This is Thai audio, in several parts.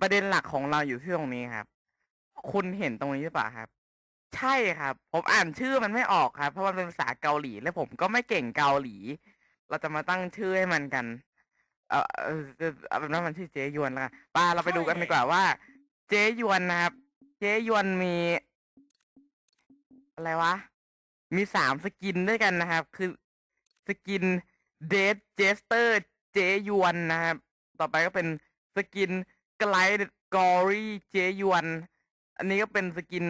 ประเด็นหลักของเราอยู่ที่ตรงนี้ครับ คุณเห็นตรงนี้หรือเปล่าครับ ใช่ครับ ผมอ่านชื่อมันไม่ออกครับ เพราะมันเป็นภาษาเกาหลี และผมก็ไม่เก่งเกาหลี เราจะมาตั้งชื่อให้มันกัน เออเออเออเอาเป็นว่ามันชื่อเจยวนแล้วกันป้าเราไปดูกันดีกว่าว่า เจยวนนะครับ เจยวนมี อะไรวะ มีสามสกินด้วยกันนะครับ คือสกินเดดเจสเตอร์ เจยวนนะครับ ต่อไปก็เป็นสกิน ไกลด์กอรี่เจยวน อันนี้ก็เป็นสกิน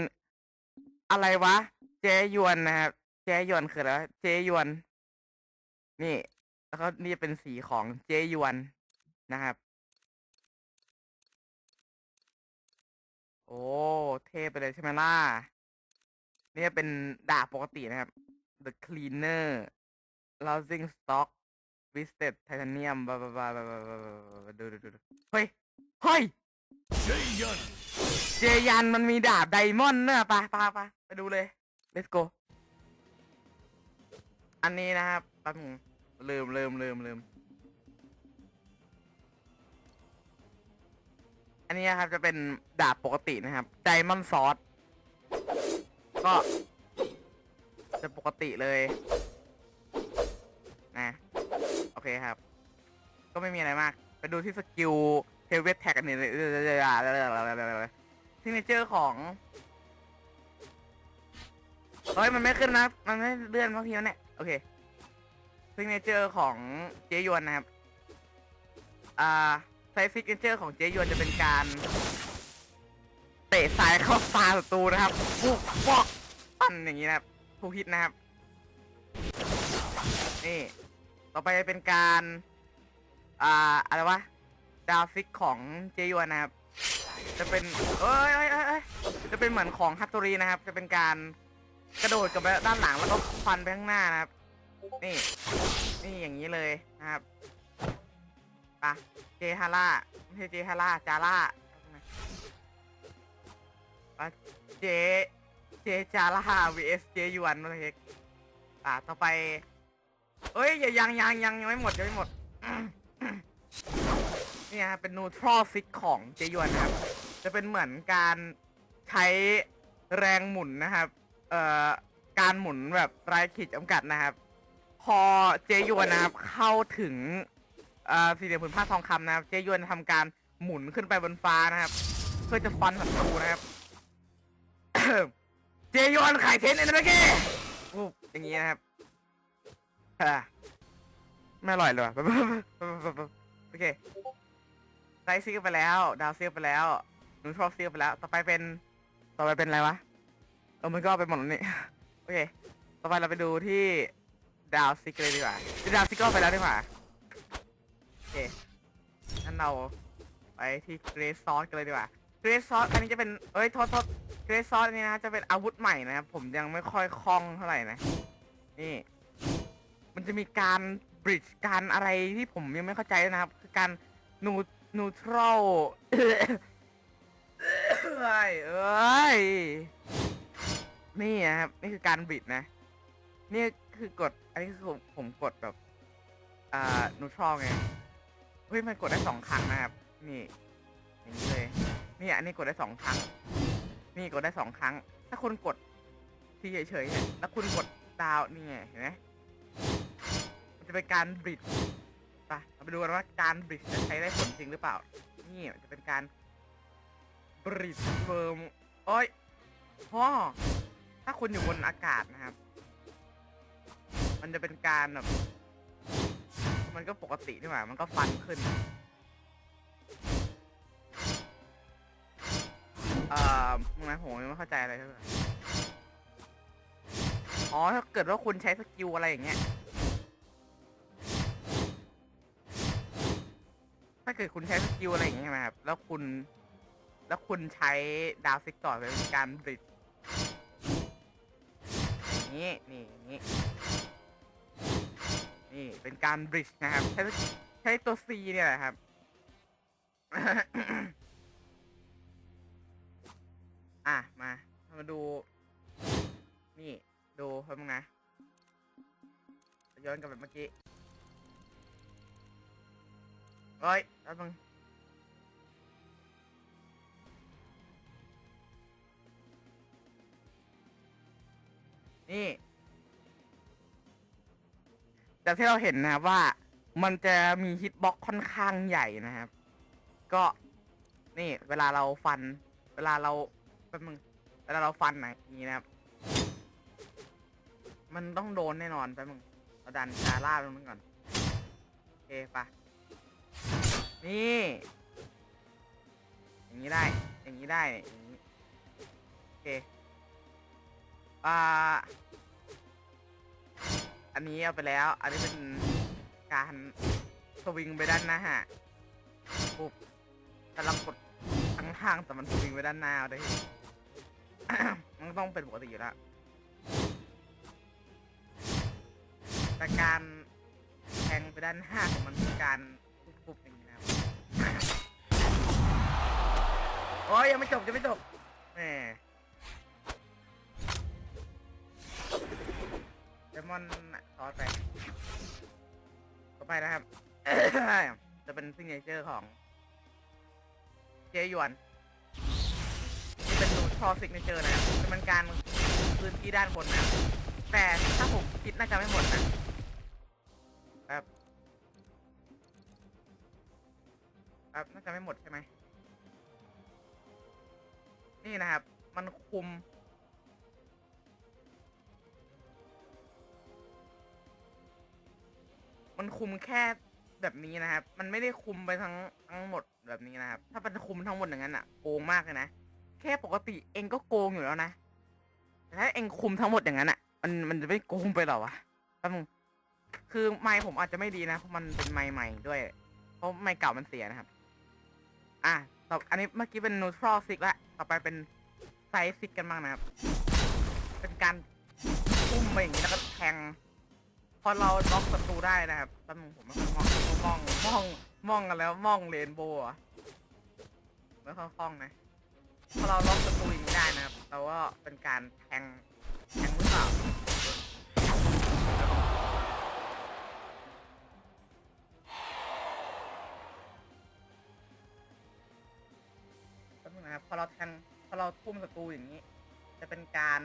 อะไรวะ เจยวนนะครับ เจยวนคืออะไรวะเจยวน นี่แล้วก็นี่เป็นสีของเจยวนนะครับ โอ้ เท่ไปเลยใช่ไหมล่ะเนี่ยเป็นดาบปกตินะครับ The Cleaner Losing Stock Twisted Titanium บาบาบาบาบาบาบาดูดูดูดูเฮ้ย เฮ้ย Jaehyun เจยันมันมีดาบไดมอนด์เนอะไปไปไปไปดูเลย let's go อันนี้นะครับแป๊บนึงลืมลืมลืมลืมอันนี้นะครับจะเป็นดาบปกตินะครับไดมอนด์ซอสก็ จะปกติเลยนะโอเคครับ ก็ไม่มีอะไรมาก ไปดูที่สกิล เทเวทแท็กอันนี้เลยที่เนเจอร์ของเฮ้ยมันไม่ขึ้นนะ มันไม่เลื่อนบางทีแล้วเนี่ยโอเคซิกเนเจอร์ของเจยวนนะครับ อ่าไซซิกเนเจอร์ของเจยวนจะเป็นการเตะสายเข้าตาศัตรูนะครับปุ๊บปอกปั้นอย่างนี้นะครับผู้ฮิตนะครับ นี่ ต่อไปเป็นการ อ่า อะไรวะ ดาวฟิกของเจยวนนะครับ จะเป็นเอ้ยเอ้ยเอ้ยเอ้ยจะเป็นเหมือนของฮัตโตรีนะครับ จะเป็นการกระโดดกลับไปด้านหลังแล้วก็ฟันไปข้างหน้านะครับ นี่ นี่อย่างนี้เลยนะครับปะเจฮาร่าไม่ใช่เจฮาร่าจาร่าปะเจ เจจาร่า vs เจยวนนั่นเองอ่าต่อไปเอ้ยอย่ายังยังยังยังไม่หมดยังไม่หมด เนี่ยครับเป็นนูทรอฟิกของเจยวนนะครับ จะเป็นเหมือนการใช้แรงหมุนนะครับ เอ่อ การหมุนแบบไร้ขีดจำกัดนะครับ พอเจยวนนะครับเข้าถึงเอ่อสี่เหลี่ยมผืนผ้าทองคำนะครับ เจยวนทำการหมุนขึ้นไปบนฟ้านะครับ เพื่อจะฟันศัตรูนะครับ เจยวนไข่เทนเอ็นเมเก้ปุ๊บอย่างนี้นะครับอ่าไม่อร่อยเลยว่ะโอเค ไซซิลไปแล้ว ดาวซิลไปแล้วหนูทรอซิลไปแล้ว ต่อไปเป็น ต่อไปเป็นอะไรวะ เออมันก็ไปหมดแล้วนี่ โอเค ต่อไปเราไปดูที่ดาวซิกเลยดีกว่าที่ดาวซิกก็ไปแล้วดีกว่า โอเคงั้นเราไปที่เกรซซอสกันเลยดีกว่าเกรซซอสอันนี้จะเป็น เอ้ยโทษโทษเกรซซอสอันนี้นะจะเป็นอาวุธใหม่นะครับผมยังไม่ค่อยคล่องเท่าไหร่นะ นี่ มันจะมีการบริดจ์การอะไรที่ผมยังไม่เข้าใจนะครับ คือการหนู นูทรัลเอ้ยเอ้ย นี่นะครับ นี่คือการบิดนะ นี่คือกด อันนี้คือผมผมกดแบบ อ่า นูทรัลไง เฮ้ย มันกดได้สองครั้งนะครับ นี่ อย่างนี้เลย นี่อันนี้กดได้สองครั้ง นี่กดได้สองครั้ง ถ้าคุณกดที่เฉยๆเนี่ยแล้วคุณกดดาวนี่ไงเห็นไหมมันจะเป็นการบิด ไปเราไปดูกันว่าการบริดจะใช้ได้ผลจริงหรือเปล่า นี่จะเป็นการบริดเฟิร์มโอ้ยพ่อถ้าคุณอยู่บนอากาศนะครับ มันจะเป็นการแบบ มันก็ปกตินี่หว่า มันก็ฟันขึ้น เอ่อมึงนผมยังไม่เข้าใจอะไรเท่าไหร่อ๋อ ถ้าเกิดว่าคุณใช้สกิลอะไรอย่างเงี้ย เกิดคุณใช้สกิลอะไรอย่างเงี้ยครับ แล้วคุณ แล้วคุณใช้ดาวซิกต่อเป็นการบิดอย่างนี้นี่นี้นี่เป็นการบริดนะครับ ใช้ใช้ตัว C เนี่ยแหละครับ อะ มามาดู นี่ ดูเพิ่มงนะ ย้อนกลับไปเมื่อกี้ เฮ้ยแป๊บนึงนี่จากที่เราเห็นนะครับว่ามันจะมีฮิตบ็อกค่อนข้างใหญ่นะครับ ก็นี่เวลาเราฟัน เวลาเราแป๊บนึงเวลาเราฟันนะนี่นะครับ มันต้องโดนแน่นอนไปมึงเราดันชาร่าลงนึงก่อนโอเคปะ นี่ อย่างนี้ได้ อย่างนี้ได้อย่างนี้โอเค อ่า อันนี้เอาไปแล้ว อันนี้เป็นการสวิงไปด้านหน้าปุ๊บแต่เรากดทั้งทางแต่มันสวิงไปด้านหน้าเอาได้มันต้องเป็นปกติอยู่แล้วแต่การแทงไปด้านหน้าของมันคือการปุ๊บๆอย่าง อ้ยยังไม่จบยังไม่จบแหมเดมอนซอสไปต่อไปนะครับ จะเป็นซิงเกิลเจอของ เจยวนนี่เป็นนูทอซิกเนเจอร์นะครับจะเป็นการพื้นที่ด้านบนนะ แต่ถ้าผมคิดน่าจะไม่หมดนะแบบแบบน่าจะไม่หมดใช่ไหม นี่นะครับ มันคุม มันคุมแค่แบบนี้นะครับ มันไม่ได้คุมไปทั้งทั้งหมดแบบนี้นะครับ ถ้าเป็นคุมทั้งหมดอย่างนั้นอะโกงมากเลยนะ แค่ปกติเองก็โกงอยู่แล้วนะ แต่ถ้าเองคุมทั้งหมดอย่างนั้นอะมันมันจะไม่โกงไปหรอวะแป๊บนึงคือไมค์ผมอาจจะไม่ดีนะ เพราะมันเป็นไมค์ใหม่ด้วย เพราะไมค์เก่ามันเสียนะครับ อะ ต่ออันนี้เมื่อกี้เป็น neutral sig ละต่อไปเป็น side sig กันบ้างนะครับ เป็นการพุ่มไปอย่างนี้แล้วก็แทง พอเราล็อกศัตรูได้นะครับแป๊บนึงผมไม่ค่อยมองมองมองมองกันแล้วมองเรนโบว์ไม่ค่อยคล่องนะพอเราล็อกศัตรูอย่างนี้ได้นะครับเราก็เป็นการแทงแทงหรือเปล่า พอเราทุ่มศัตรูอย่างนี้ จะเป็นการ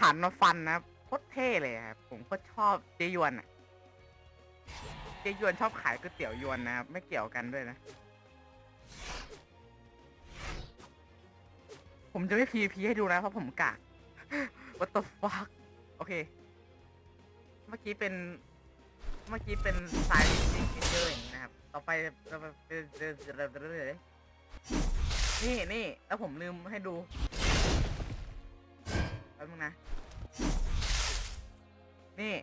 หันมาฟันนะครับโคตรเท่เลยครับผมก็ชอบเจยวนอะเจยวนชอบขายก๋วยเตี๋ยวยวนนะครับไม่เกี่ยวกันด้วยนะ ผมจะไม่พีพีให้ดูนะเพราะผมกาก What the fuck โอเค เมื่อกี้เป็น เมื่อกี้เป็นสายซิงเกิลอย่างนี้นะครับ ต่อไปเราไปเรื่อย นี่นี่แล้วผมลืมให้ดูแป๊บนึงนะ นี่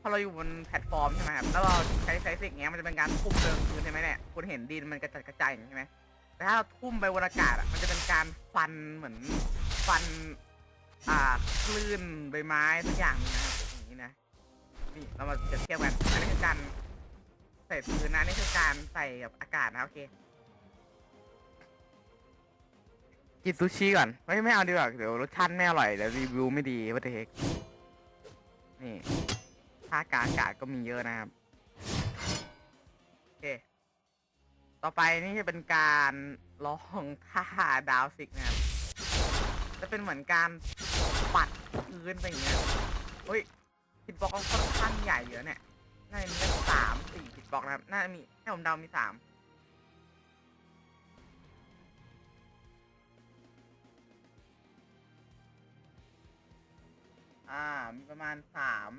พอเราอยู่บนแพลตฟอร์มใช่ไหมครับแล้วเราใช้ใช้สิ่งเงี้ยมันจะเป็นการทุ่มเดิมคืนใช่ไหมเนี่ยคุณเห็นดินมันกระจัดกระจายอย่างนี้ใช่ไหมแต่ถ้าเราทุ่มไปบนอากาศอะมันจะเป็นการฟันเหมือนฟัน อ่าคลื่นใบไม้ทุกอย่างนะครับอย่างนี้นะนี่เรามาเปรียบเทียบกันอันนี้คือการใส่พื้นนะนนี่คือการใส่กับอากาศนะโอเค กินซูชิก่อนไม่ไม่เอาดีกว่าเดี๋ยวรสชาติไม่อร่อยเดี๋ยวรีวิวไม่ดีวัตเทคนี่ท่ากาอากาศก็มีเยอะนะครับโอเคต่อไปนี่จะเป็นการลองท่าดาวซิกนะครับจะเป็นเหมือนการปัดพื้นไปอย่างเงี้ยเฮ้ยฮิตบล็อกค่อนข้างใหญ่เยอะเนี่ยน่าจะมีสามสี่ฮิตบล็อกนะครับน่าจะมีให้ผมเดามีสาม อ่า มีประมาณสาม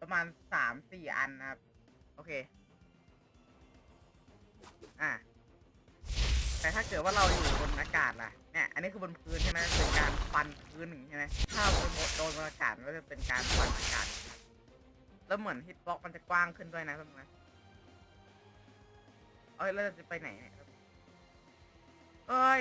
ประมาณสามสี่อันนะครับ โอเค อ่าแต่ถ้าเกิดว่าเราอยู่บนอากาศล่ะ เนี่ย อันนี้คือบนพื้นใช่ไหมเป็นการฟันพื้นหนึ่งใช่ไหมถ้าโดนโดนบนอากาศมันก็จะเป็นการฟันอากาศ แล้วเหมือนฮิตบ็อกมันจะกว้างขึ้นด้วยนะทุกคนนะเอ้ยแล้วเราจะไปไหนเนี่ยเอ้ย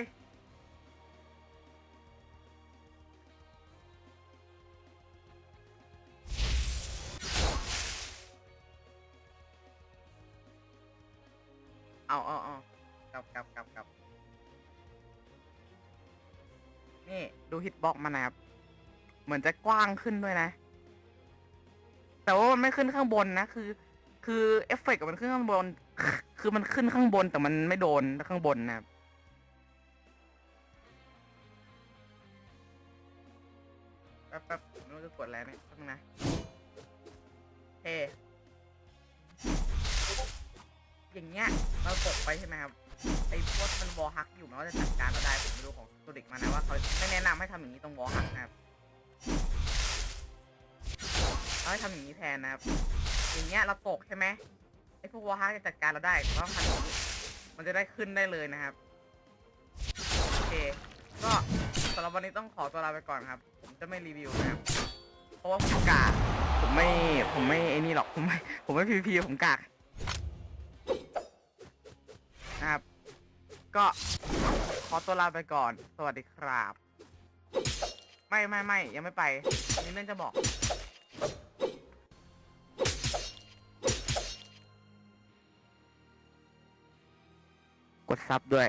เอาเอาเอากลับกลับกลับกลับนี่ดูฮิตบ็อกมานนะครับ เหมือนจะกว้างขึ้นด้วยนะ แต่ว่ามันไม่ขึ้นข้างบนนะ คือ คือเอฟเฟกต์มันขึ้นข้างบน คือมันขึ้นข้างบนแต่มันไม่โดนข้างบนนะครับกดแล้วเนี่ยแป๊บนึงนะเอ อย่างเงี้ยเราตกไปใช่ไหมครับไอ้พวกมันวอลฮักอยู่มันก็จะจัดการเราได้ผมไม่รู้ของตัวเด็กมานะว่าเขาไม่แนะนำให้ทำอย่างนี้ตรงวอลฮักนะครับเขาให้ทำอย่างนี้แทนนะครับอย่างเงี้ยเราตกใช่ไหมไอ้พวกวอลฮักจะจัดการเราได้เราต้องทำอย่างนี้มันจะได้ขึ้นได้เลยนะครับโอเคก็สำหรับวันนี้ต้องขอตัวลาไปก่อนครับ ผมจะไม่รีวิวนะครับเพราะว่าผมกากผมไม่ผมไม่ไอ้นี่หรอกผมไม่ผมไม่พีพีผมกาก นะครับ ก็ขอตัวลาไปก่อน สวัสดีครับ ไม่ไม่ไม่ยังไม่ไปมีเรื่องจะบอก กดซับด้วย